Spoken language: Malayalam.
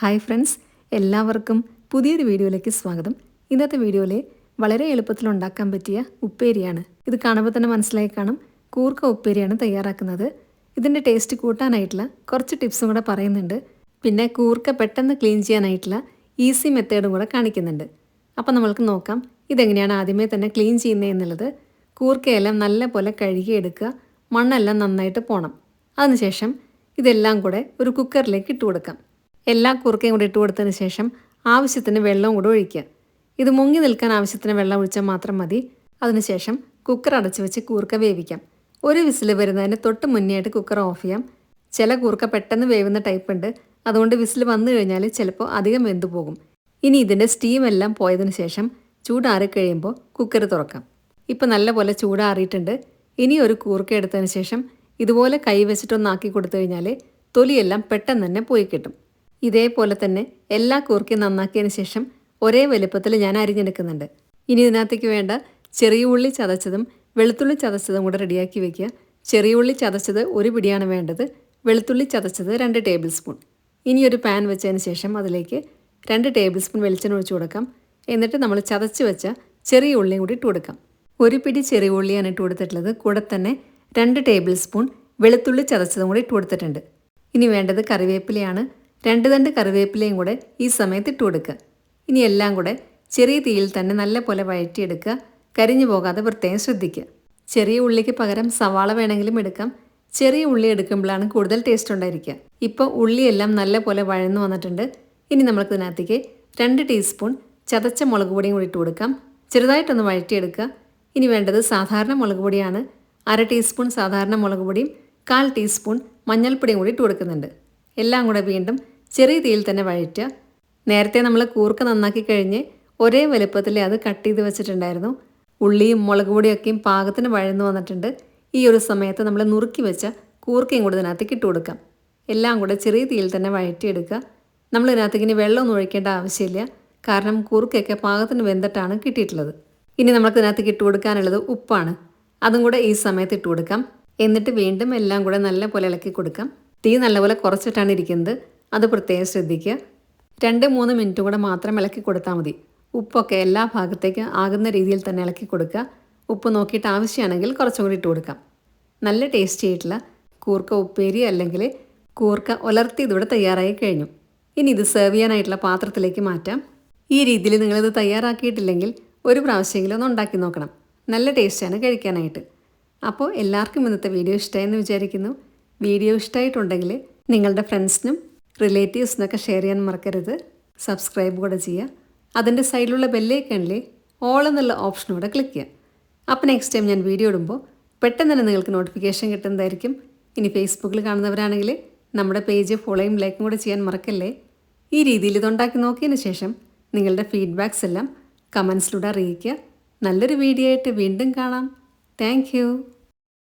ഹായ് ഫ്രണ്ട്സ് എല്ലാവർക്കും പുതിയൊരു വീഡിയോയിലേക്ക് സ്വാഗതം. ഇന്നത്തെ വീഡിയോയിൽ വളരെ എളുപ്പത്തിൽ ഉണ്ടാക്കാൻ പറ്റിയ ഉപ്പേരിയാണ്. ഇത് കാണുമ്പോൾ തന്നെ മനസ്സിലായി കാണും. കൂർക്ക ഉപ്പേരിയാണ് തയ്യാറാക്കുന്നത്. ഇതിന്റെ ടേസ്റ്റ് കൂട്ടാനായിട്ടുള്ള കുറച്ച് ടിപ്സും കൂടെ പറയുന്നുണ്ട്. പിന്നെ കൂർക്ക പെട്ടെന്ന് ക്ലീൻ ചെയ്യാനായിട്ടുള്ള ഈസി മെത്തേഡും കൂടെ കാണിക്കുന്നുണ്ട്. അപ്പോൾ നമ്മൾക്ക് നോക്കാം ഇതെങ്ങനെയാണ് ആദ്യമേ തന്നെ ക്ലീൻ ചെയ്യുന്നത് എന്നുള്ളത്. കൂർക്കയെല്ലാം നല്ല പോലെ കഴുകിയെടുക്കുക. മണ്ണെല്ലാം നന്നായിട്ട് പോണം. അതിനുശേഷം ഇതെല്ലാം കൂടെ ഒരു കുക്കറിലേക്ക് ഇട്ട് കൊടുക്കാം. എല്ലാ കുറുക്കയും കൂടി ഇട്ട് കൊടുത്തതിന് ശേഷം ആവശ്യത്തിന് വെള്ളവും കൂടെ ഒഴിക്കുക. ഇത് മുങ്ങി നിൽക്കാൻ ആവശ്യത്തിന് വെള്ളം ഒഴിച്ചാൽ മാത്രം മതി. അതിനുശേഷം കുക്കർ അടച്ചു വെച്ച് കൂർക്ക വേവിക്കാം. ഒരു വിസിൽ വരുന്നതിന് തൊട്ട് മുന്നേ ആയിട്ട് കുക്കർ ഓഫ് ചെയ്യാം. ചില കൂർക്ക പെട്ടെന്ന് വേവുന്ന ടൈപ്പ് ഉണ്ട്. അതുകൊണ്ട് വിസിൽ വന്നു കഴിഞ്ഞാൽ ചിലപ്പോൾ അധികം വെന്തു പോകും. ഇനി ഇതിന്റെ സ്റ്റീം എല്ലാം പോയതിനു ശേഷം ചൂടാറി കഴിയുമ്പോൾ കുക്കർ തുറക്കാം. ഇപ്പം നല്ലപോലെ ചൂടാറിയിട്ടുണ്ട്. ഇനി ഒരു കൂർക്ക എടുത്തതിന് ശേഷം ഇതുപോലെ കൈ വെച്ചിട്ടൊന്നാക്കി കൊടുത്തു കഴിഞ്ഞാൽ തൊലിയെല്ലാം പെട്ടെന്ന് തന്നെ പോയി കിട്ടും. ഇതേപോലെ തന്നെ എല്ലാ കൂർക്കയും നന്നാക്കിയതിന് ശേഷം ഒരേ വലുപ്പത്തിൽ ഞാൻ അരിഞ്ഞെടുക്കുന്നുണ്ട്. ഇനി ഇതിനകത്തേക്ക് വേണ്ട ചെറിയ ഉള്ളി ചതച്ചതും വെളുത്തുള്ളി ചതച്ചതും കൂടെ റെഡിയാക്കി വെക്കുക. ചെറിയ ഉള്ളി ചതച്ചത് ഒരു പിടിയാണ് വേണ്ടത്. വെളുത്തുള്ളി ചതച്ചത് രണ്ട് ടേബിൾ സ്പൂൺ. ഇനി ഒരു പാൻ വെച്ചതിന് ശേഷം അതിലേക്ക് രണ്ട് ടേബിൾ സ്പൂൺ വെളിച്ചെണ്ണ ഒഴിച്ചു കൊടുക്കാം. എന്നിട്ട് നമ്മൾ ചതച്ച് വെച്ച ചെറിയ ഉള്ളിയും കൂടി ഇട്ട് കൊടുക്കാം. ഒരു പിടി ചെറിയ ഉള്ളിയാണ് ഇട്ട് കൊടുത്തിട്ടുള്ളത്. കൂടെ തന്നെ രണ്ട് ടേബിൾ സ്പൂൺ വെളുത്തുള്ളി ചതച്ചതും കൂടി ഇട്ട് കൊടുത്തിട്ടുണ്ട്. ഇനി വേണ്ടത് കറിവേപ്പിലയാണ്. രണ്ട് തണ്ട് കറിവേപ്പിലയും കൂടെ ഈ സമയത്ത് ഇട്ട് കൊടുക്കുക. ഇനി എല്ലാം കൂടെ ചെറിയ തീയിൽ തന്നെ നല്ല പോലെ വഴറ്റിയെടുക്കുക. കരിഞ്ഞു പോകാതെ പ്രത്യേകം ശ്രദ്ധിക്കുക. ചെറിയ ഉള്ളിക്ക് പകരം സവാള വേണമെങ്കിലും എടുക്കാം. ചെറിയ ഉള്ളി എടുക്കുമ്പോഴാണ് കൂടുതൽ ടേസ്റ്റ് ഉണ്ടായിരിക്കുക. ഇപ്പോൾ ഉള്ളിയെല്ലാം നല്ല പോലെ വഴന്നു വന്നിട്ടുണ്ട്. ഇനി നമുക്ക് ഇതിനകത്തേക്ക് രണ്ട് ടീസ്പൂൺ ചതച്ച മുളക് പൊടിയും കൂടി ഇട്ട് കൊടുക്കാം. ചെറുതായിട്ടൊന്ന് വഴറ്റിയെടുക്കുക. ഇനി വേണ്ടത് സാധാരണ മുളക് പൊടിയാണ്. അര ടീസ്പൂൺ സാധാരണ മുളക് പൊടിയും കാൽ ടീസ്പൂൺ മഞ്ഞൾപ്പൊടിയും കൂടി ഇട്ട് കൊടുക്കുന്നുണ്ട്. എല്ലാം കൂടെ വീണ്ടും ചെറിയ തീയിൽ തന്നെ വഴറ്റുക. നേരത്തെ നമ്മൾ കൂർക്ക നന്നാക്കി കഴിഞ്ഞ് ഒരേ വലുപ്പത്തിൽ അത് കട്ട് ചെയ്ത് വെച്ചിട്ടുണ്ടായിരുന്നു. ഉള്ളിയും മുളക് പൊടിയൊക്കെയും പാകത്തിന് വഴന്നു വന്നിട്ടുണ്ട്. ഈ ഒരു സമയത്ത് നമ്മൾ നുറുക്കി വെച്ച കൂർക്കയും കൂടെ ഇതിനകത്തേക്ക് ഇട്ട് കൊടുക്കാം. എല്ലാം കൂടെ ചെറിയ തീയിൽ തന്നെ വഴറ്റിയെടുക്കുക. നമ്മൾ ഇതിനകത്തേക്ക് ഇനി വെള്ളമൊന്നും ഒഴിക്കേണ്ട ആവശ്യമില്ല. കാരണം കൂർക്കയൊക്കെ പാകത്തിന് വെന്തിട്ടാണ് കിട്ടിയിട്ടുള്ളത്. ഇനി നമുക്ക് ഇതിനകത്തേക്ക് ഇട്ട് കൊടുക്കാനുള്ളത് ഉപ്പാണ്. അതും കൂടെ ഈ സമയത്ത് ഇട്ട് കൊടുക്കാം. എന്നിട്ട് വീണ്ടും എല്ലാം കൂടെ നല്ല പോലെ ഇളക്കി കൊടുക്കാം. തീ നല്ലപോലെ കുറച്ചിട്ടാണ് ഇരിക്കുന്നത്. അത് പ്രത്യേകം ശ്രദ്ധിക്കുക. രണ്ട് മൂന്ന് മിനിറ്റ് കൂടെ മാത്രം ഇളക്കി കൊടുത്താൽ മതി. ഉപ്പൊക്കെ എല്ലാ ഭാഗത്തേക്കും ആകുന്ന രീതിയിൽ തന്നെ ഇളക്കി കൊടുക്കുക. ഉപ്പ് നോക്കിയിട്ട് ആവശ്യമാണെങ്കിൽ കുറച്ചും കൂടി ഇട്ട് കൊടുക്കാം. നല്ല ടേസ്റ്റി ആയിട്ടുള്ള കൂർക്ക ഉപ്പേരി അല്ലെങ്കിൽ കൂർക്ക ഉലർത്തി ഇതിവിടെ തയ്യാറായി കഴിഞ്ഞു. ഇനി ഇത് സെർവ് ചെയ്യാനായിട്ടുള്ള പാത്രത്തിലേക്ക് മാറ്റാം. ഈ രീതിയിൽ നിങ്ങളിത് തയ്യാറാക്കിയിട്ടില്ലെങ്കിൽ ഒരു പ്രാവശ്യമെങ്കിലും ഒന്ന് ഉണ്ടാക്കി നോക്കണം. നല്ല ടേസ്റ്റാണ് കഴിക്കാനായിട്ട്. അപ്പോൾ എല്ലാവർക്കും ഇന്നത്തെ വീഡിയോ ഇഷ്ടമായെന്ന് വിചാരിക്കുന്നു. വീഡിയോ ഇഷ്ടമായിട്ടുണ്ടെങ്കിൽ നിങ്ങളുടെ ഫ്രണ്ട്സിനും റിലേറ്റീവ്സിനൊക്കെ ഷെയർ ചെയ്യാൻ മറക്കരുത്. സബ്സ്ക്രൈബ് കൂടെ ചെയ്യുക. അതിന്റെ സൈഡിലുള്ള ബെല്ലേക്കണിൽ ഓൾ എന്നുള്ള ഓപ്ഷൻ കൂടെ ക്ലിക്ക് ചെയ്യുക. അപ്പോൾ നെക്സ്റ്റ് ടൈം ഞാൻ വീഡിയോ ഇടുമ്പോൾ പെട്ടെന്ന് തന്നെ നിങ്ങൾക്ക് നോട്ടിഫിക്കേഷൻ കിട്ടുന്നതായിരിക്കും. ഇനി ഫേസ്ബുക്കിൽ കാണുന്നവരാണെങ്കിൽ നമ്മുടെ പേജ് ഫോളോയും ലൈക്കും കൂടെ ചെയ്യാൻ മറക്കല്ലേ? ഈ രീതിയിൽ ഇതുണ്ടാക്കി നോക്കിയതിന് ശേഷം നിങ്ങളുടെ ഫീഡ്ബാക്സ് എല്ലാം കമൻസിലൂടെ അറിയിക്കുക. നല്ലൊരു വീഡിയോ ആയിട്ട് വീണ്ടും കാണാം. താങ്ക്